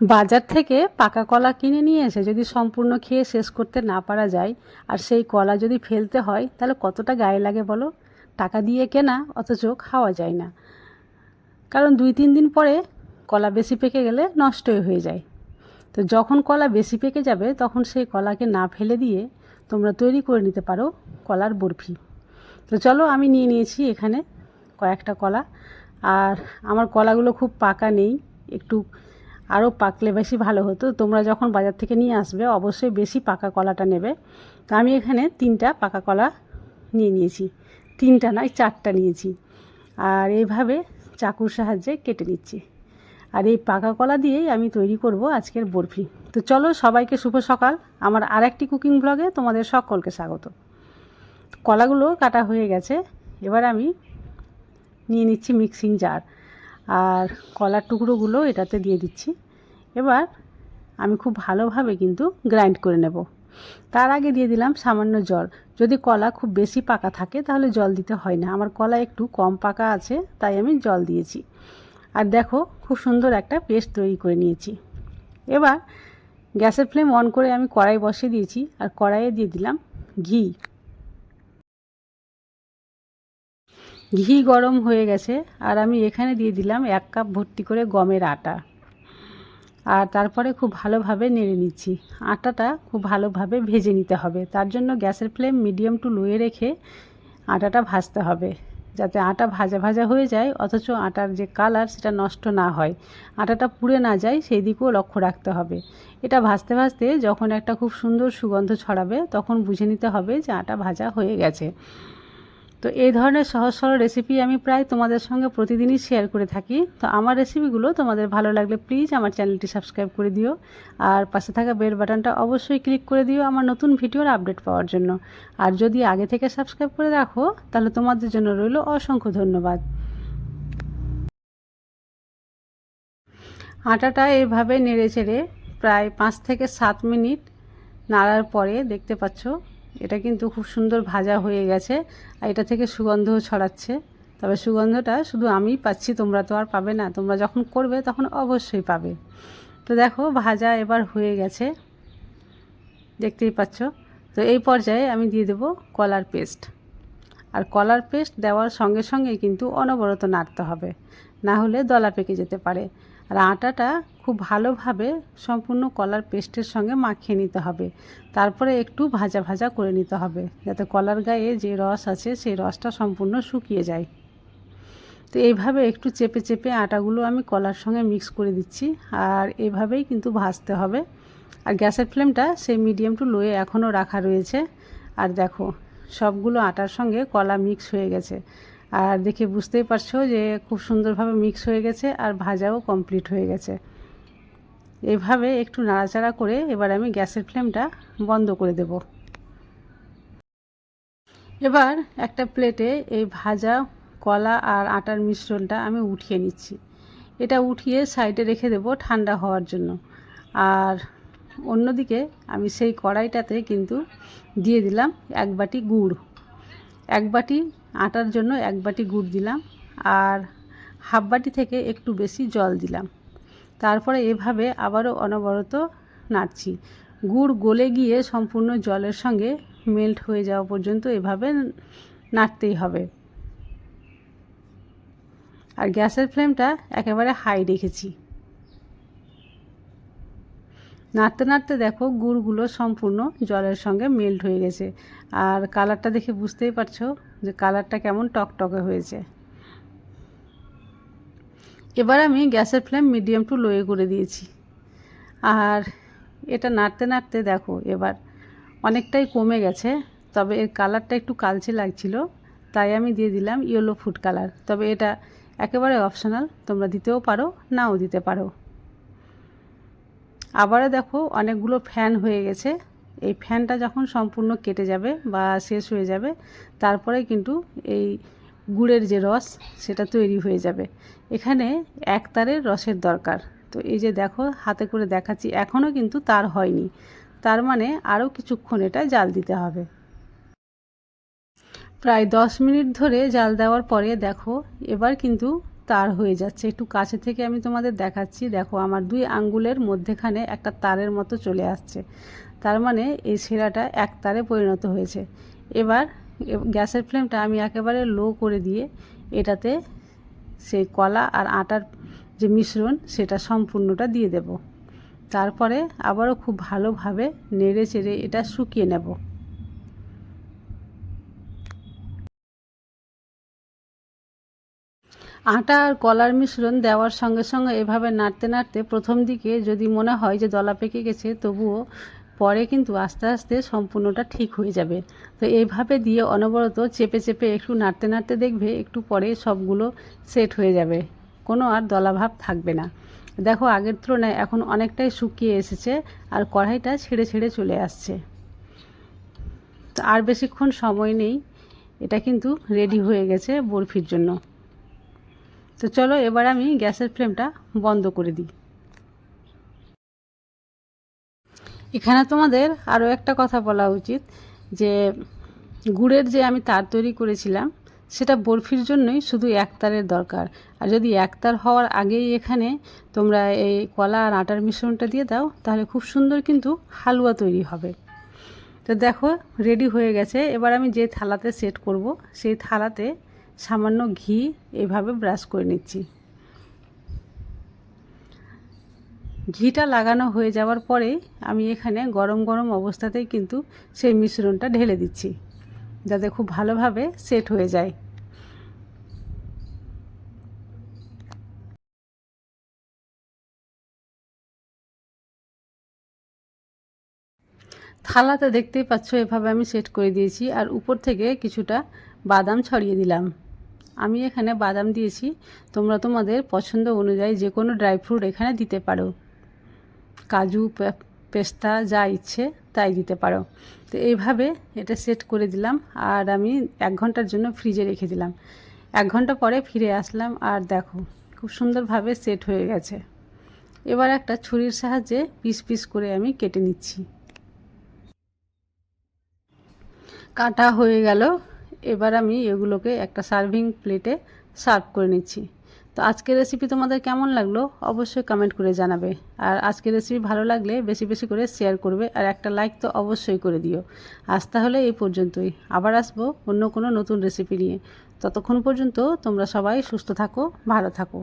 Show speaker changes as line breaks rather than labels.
বাজার থেকে পাকা কলা কিনে নিয়ে এসে যদি সম্পূর্ণ খেয়ে শেষ করতে না পারা যায়, আর সেই কলা যদি ফেলতে হয়, তাহলে কতটা গায়ে লাগে বলো? টাকা দিয়ে কেনা, অথচ খাওয়া যায় না। কারণ দুই তিন দিন পরে কলা বেশি পেকে গেলে নষ্টই হয়ে যায়। তো যখন কলা বেশি পেকে যাবে, তখন সেই কলাকে না ফেলে দিয়ে তোমরা তৈরি করে নিতে পারো কলার বরফি। তো চলো আমি নিয়ে নিয়েছি এখানে কয়েকটা কলা। আর আমার কলাগুলো খুব পাকা নেই, একটু আরও পাকলে বেশি ভালো হতো। তোমরা যখন বাজার থেকে নিয়ে আসবে, অবশ্যই বেশি পাকা কলাটা নেবে। তো আমি এখানে তিনটা পাকা কলা নিয়ে নিয়েছি। তিনটা নয়, চারটা নিয়েছি। আর এইভাবে চাকুর সাহায্যে কেটে নিচ্ছি। আর এই পাকা কলা দিয়েই আমি তৈরি করব আজকের বরফি। তো চলো, সবাইকে শুভ সকাল। আমার আরেকটি কুকিং ব্লগে তোমাদের সকলকে স্বাগত। কলাগুলো কাটা হয়ে গেছে। এবার আমি নিয়ে নিচ্ছি মিক্সিং জার। আর কলার টুকরোগুলো এটাতে দিয়ে দিচ্ছি। এবার আমি খুব ভালোভাবে কিন্তু গ্রাইন্ড করে নেব। তার আগে দিয়ে দিলাম সামান্য জল। যদি কলা খুব বেশি পাকা থাকে তাহলে জল দিতে হয় না। আমার কলা একটু কম পাকা আছে, তাই আমি জল দিয়েছি। আর দেখো খুব সুন্দর একটা পেস্ট তৈরি করে নিয়েছি। এবার গ্যাসের ফ্লেম অন করে আমি কড়াই বসিয়ে দিয়েছি। আর কড়াইয়ে দিয়ে দিলাম ঘি। ঘি গরম হয়ে গেছে, আর আমি এখানে দিয়ে দিলাম এক কাপ ভর্তি করে গমের আটা। আর তারপরে খুব ভালোভাবে নেড়ে নিচ্ছি। আটাটা খুব ভালোভাবে ভেজে নিতে হবে। তার জন্য গ্যাসের ফ্লেম মিডিয়াম টু লোয়ে রেখে আটাটা ভাজতে হবে। যাতে আটা ভাজা ভাজা হয়ে যায়, অথচ আটার যে কালার সেটা নষ্ট না হয়। আটাটা পুড়ে না যায়, সেই দিকেও লক্ষ্য রাখতে হবে। এটা ভাজতে ভাজতে যখন একটা খুব সুন্দর সুগন্ধ ছড়াবে, তখন বুঝে নিতে হবে যে আটা ভাজা হয়ে গেছে। তো এই ধরনের সহজ সরল রেসিপি আমি প্রায় তোমাদের সঙ্গে প্রতিদিনই শেয়ার করে থাকি। তো আমার রেসিপিগুলো তোমাদের ভালো লাগলে প্লিজ আমার চ্যানেলটি সাবস্ক্রাইব করে দিও। আর পাশে থাকা বেল বাটনটা অবশ্যই ক্লিক করে দিও আমার নতুন ভিডিওর আপডেট পাওয়ার জন্য। আর যদি আগে থেকে সাবস্ক্রাইব করে রাখো, তাহলে তোমাদের জন্য রইল অসংখ্য ধন্যবাদ। আটাটা এভাবে নেড়ে চেড়ে প্রায় পাঁচ থেকে সাত মিনিট নাড়ার পরে দেখতে পাচ্ছ এটা কিন্তু খুব সুন্দর ভাজা হয়ে গেছে আর এটা থেকে সুগন্ধও ছড়াচ্ছে। তবে সুগন্ধটা শুধু আমিই পাচ্ছি, তোমরা তো আর পাবে না। তোমরা যখন করবে তখন অবশ্যই পাবে। তো দেখো, ভাজা এবার হয়ে গেছে। দেখতেই পাচ্ছ? তো এই পর্যায়ে আমি দিয়ে দেবো কলার পেস্ট। আর কলার পেস্ট দেওয়ার সঙ্গে সঙ্গে কিন্তু অনবরত নাড়তে হবে। না হলে দলা পেকে যেতে পারে। আর আটাটা খুব ভালোভাবে সম্পূর্ণ কলার পেস্টের সঙ্গে মাখিয়ে নিতে হবে। তারপরে একটু ভাজা ভাজা করে নিতে হবে, যাতে কলার গায়ে যে রস আছে সেই রসটা সম্পূর্ণ শুকিয়ে যায়। তো এইভাবে একটু চেপে চেপে আটাগুলো আমি কলার সঙ্গে মিক্স করে দিচ্ছি, আর এভাবেই কিন্তু ভাজতে হবে। আর গ্যাসের ফ্লেমটা সেই মিডিয়াম টু লোয়ে এখনও রাখা রয়েছে। আর দেখো, সবগুলো আটার সঙ্গে কলা মিক্স হয়ে গেছে। আর দেখে বুঝতেই পারছ যে খুব সুন্দরভাবে মিক্স হয়ে গেছে আর ভাজাও কমপ্লিট হয়ে গেছে। এভাবে একটু নাড়াচাড়া করে এবার আমি গ্যাসের ফ্লেমটা বন্ধ করে দেব। এবার একটা প্লেটে এই ভাজা কলা আর আটার মিশ্রণটা আমি উঠিয়ে নিচ্ছি। এটা উঠিয়ে সাইডে রেখে দেব ঠান্ডা হওয়ার জন্য। আর অন্যদিকে আমি সেই কড়াইটাতে কিন্তু দিয়ে দিলাম এক বাটি গুড়। এক বাটি আটার জন্য এক বাটি গুড় দিলাম আর হাফ বাটি থেকে একটু বেশি জল দিলাম। তারপরে এভাবে আবারও অনবরত নাড়ছি। গুড় গলে গিয়ে সম্পূর্ণ জলের সঙ্গে মেল্ট হয়ে যাওয়া পর্যন্ত এভাবে নাড়তেই হবে। আর গ্যাসের ফ্লেমটা একেবারে হাই রেখেছি। নাড়তে নাড়তে দেখো গুড়গুলো সম্পূর্ণ জলের সঙ্গে মেল্ট হয়ে গেছে। আর কালারটা দেখে বুঝতেই পারছ যে কালারটা কেমন টকটকে হয়েছে। এবার আমি গ্যাসের ফ্লেম মিডিয়াম টু লোয়ে করে দিয়েছি। আর এটা নাড়তে নাড়তে দেখো এবার অনেকটাই কমে গেছে, তবে এর কালারটা একটু কালচে লাগছিল, তাই আমি দিয়ে দিলাম ইয়েলো ফুড কালার তবে এটা একেবারে অপশনাল তোমরা দিতেও পারো, নাও দিতে পারো। আবারও দেখো অনেকগুলো ফ্যান হয়ে গেছে। এই ফ্যানটা যখন সম্পূর্ণ কেটে যাবে বা শেষ হয়ে যাবে, তারপরে কিন্তু এই গুড়ের যে রস, সেটা তৈরি হয়ে যাবে। এখানে এক তারের রসের দরকার। তো এই যে দেখো, হাতে করে দেখাচ্ছি, এখনও কিন্তু তার হয়নি। তার মানে আরও কিছুক্ষণ এটা জাল দিতে হবে। প্রায় দশ মিনিট ধরে জাল দেওয়ার পরে দেখো, এবার কিন্তু তার হয়ে যাচ্ছে। একটু কাছে থেকে আমি তোমাদের দেখাচ্ছি। দেখো, আমার দুই আঙ্গুলের মধ্যেখানে একটা তারের মতো চলে আসছে। তার মানে এই শিরাটা এক তারে পরিণত হয়েছে। এবার গ্যাসের ফ্লেমটা আমি একেবারে লো করে দিয়ে এটাতে সেই কলা আর আটার যে মিশ্রণ, সেটা সম্পূর্ণটা দিয়ে দেব। তারপরে আবারও খুব ভালোভাবে নেড়ে চেড়ে এটা শুকিয়ে নেব। আটা আর কলার মিশ্রণ দেওয়ার সঙ্গে সঙ্গে এভাবে নাড়তে নাড়তে প্রথম দিকে যদি মনে হয় যে দলা পেকে গেছে, তবুও পরে কিন্তু আস্তে আস্তে সম্পূর্ণটা ঠিক হয়ে যাবে। তো এইভাবে দিয়ে অনবরত চেপে চেপে একটু নাড়তে নাড়তে দেখবে, একটু পরে সবগুলো সেট হয়ে যাবে। কোনো আর দলাভাব থাকবে না। দেখো, আগের তুলনায় এখন অনেকটাই শুকিয়ে এসেছে আর কড়াইটা ছেড়ে ছেড়ে চলে আসছে। আর বেশিক্ষণ সময় নেই, এটা কিন্তু রেডি হয়ে গেছে বরফির জন্য। তো চলো এবার আমি গ্যাসের ফ্লেমটা বন্ধ করে দিই। এখানে তোমাদের আরও একটা কথা বলা উচিত, যে গুড়ের যে আমি তার তৈরি করেছিলাম, সেটা বরফির জন্যই শুধু এক তারের দরকার। আর যদি এক তার হওয়ার আগেই এখানে তোমরা এই কলা আর আটার মিশ্রণটা দিয়ে দাও, তাহলে খুব সুন্দর কিন্তু হালুয়া তৈরি হবে। তো দেখো রেডি হয়ে গেছে। এবার আমি যে থালাতে সেট করব, সেই থালাতে সামান্য ঘি এভাবে ব্রাশ করে নিচ্ছি। ঘিটা লাগানো হয়ে যাওয়ার পরে আমি এখানে গরম গরম অবস্থাতেই কিন্তু সেই মিশ্রণটা ঢেলে দিচ্ছি, যাতে খুব ভালোভাবে সেট হয়ে যায়। থালাতে দেখতেই পাচ্ছ, এভাবে আমি সেট করে দিয়েছি আর উপর থেকে কিছুটা বাদাম ছড়িয়ে দিলাম। আমি এখানে বাদাম দিয়েছি। তোমরা তোমাদের পছন্দ অনুযায়ী যে কোনো ড্রাই ফ্রুট এখানে দিতে পারো। কাজু পেস্তা যা ইচ্ছে তাই দিতে পারো। তো এইভাবে এটা সেট করে দিলাম আর আমি এক ঘণ্টার জন্য ফ্রিজে রেখে দিলাম। এক ঘণ্টা পরে ফিরে আসলাম আর দেখো, খুব সুন্দরভাবে সেট হয়ে গেছে। এবার একটা ছুরির সাহায্যে পিস পিস করে আমি কেটে নিচ্ছি। কাটা হয়ে গেল। এবার আমি এগুলোকে একটা সার্ভিং প্লেটে সার্ভ করে নিচ্ছি। তো আজকের রেসিপি তোমাদের কেমন লাগল অবশ্যই কমেন্ট করে জানাবে। আর আজকের রেসিপি ভালো লাগলে বেশি বেশি করে শেয়ার করবে আর একটা লাইক তো অবশ্যই করে দিও। আজ তাহলে এই পর্যন্তই। আবার আসব অন্য কোনো নতুন রেসিপি নিয়ে। ততক্ষণ পর্যন্ত তোমরা সবাই সুস্থ থাকো, ভালো থাকো।